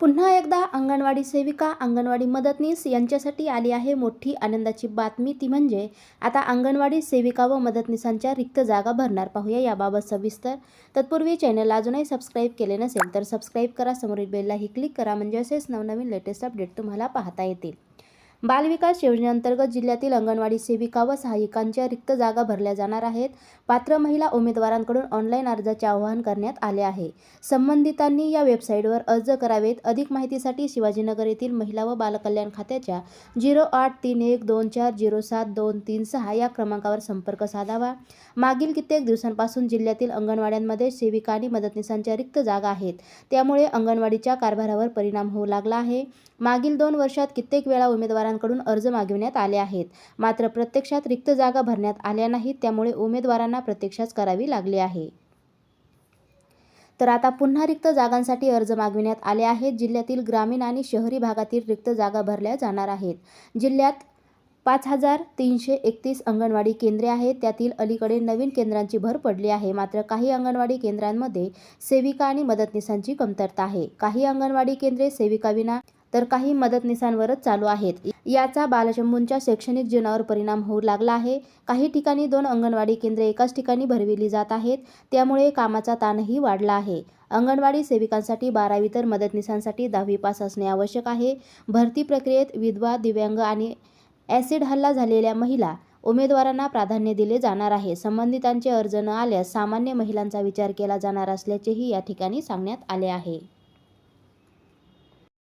पुन्हा एकदा अंगणवाडी सेविका अंगणवाडी मदतनीस यांच्यासाठी आली आहे मोठी आनंदाची बातमी. ती म्हणजे आता अंगणवाडी सेविका व मदतनीसांच्या रिक्त जागा भरणार पाहूया याबाबत सविस्तर. तत्पूर्वी चॅनल अजूनही सबस्क्राईब केले नसेल तर सबस्क्राईब करा. समोरील बेललाही क्लिक करा. म्हणजे असेच नवनवीन लेटेस्ट अपडेट तुम्हाला पाहता येतील. बालविकास योजनेअंतर्गत जिल्ह्यातील अंगणवाडी सेविका व सहायिकांच्या रिक्त जागा भरल्या जाणार आहेत. पात्र महिला उमेदवारांकडून ऑनलाईन अर्जाचे आवाहन करण्यात आले आहे. संबंधितांनी या वेबसाईटवर अर्ज करावेत. अधिक माहितीसाठी शिवाजीनगर येथील महिला व बालकल्याण खात्याच्या झिरो आठ तीन एक दोन चार झिरो सात दोन तीन सहा या क्रमांकावर संपर्क साधावा. मागील कित्येक दिवसांपासून जिल्ह्यातील अंगणवाड्यांमध्ये सेविका आणि मदतनीसांच्या रिक्त जागा आहेत. त्यामुळे अंगणवाडीच्या कारभारावर परिणाम होऊ लागला आहे. मागील दोन वर्षात कित्येक वेळा उमेदवारांकडून अर्ज मागविण्यात आले आहेत. मात्र प्रत्यक्षात रिक्त जागा भरण्यात आल्या नाहीत त्यामुळे उमेदवारांना प्रत्यक्षात करावी लागली आहे. तर आता पुन्हा रिक्त जागांसाठी अर्ज मागविण्यात आले आहेत. जिल्ह्यातील ग्रामीण आणि शहरी भागातील रिक्त जागा भरल्या जाणार आहेत. जिल्ह्यात पाच हजार तीनशे एकतीस अंगणवाडी केंद्रे आहेत. त्यातील अलीकडे नवीन केंद्रांची भर पडली आहे. मात्र काही अंगणवाडी केंद्रांमध्ये सेविका आणि मदतनीसांची कमतरता आहे. काही अंगणवाडी केंद्रे सेविकाविना तर काही मदतनीसांवरच चालू आहेत. याचा बालशंभूंच्या शैक्षणिक जीवनावर परिणाम होऊ लागला आहे. काही ठिकाणी दोन अंगणवाडी केंद्रे एकाच ठिकाणी भरविली जात आहेत. त्यामुळे कामाचा ताणही वाढला आहे. अंगणवाडी सेविकांसाठी बारावी तर मदतनीसांसाठी दहावी पास असणे आवश्यक आहे. भरती प्रक्रियेत विधवा दिव्यांग आणि ॲसिड हल्ला झालेल्या महिला उमेदवारांना प्राधान्य दिले जाणार आहे. संबंधितांचे अर्ज न आल्यास सामान्य महिलांचा विचार केला जाणार असल्याचेही या ठिकाणी सांगण्यात आले आहे.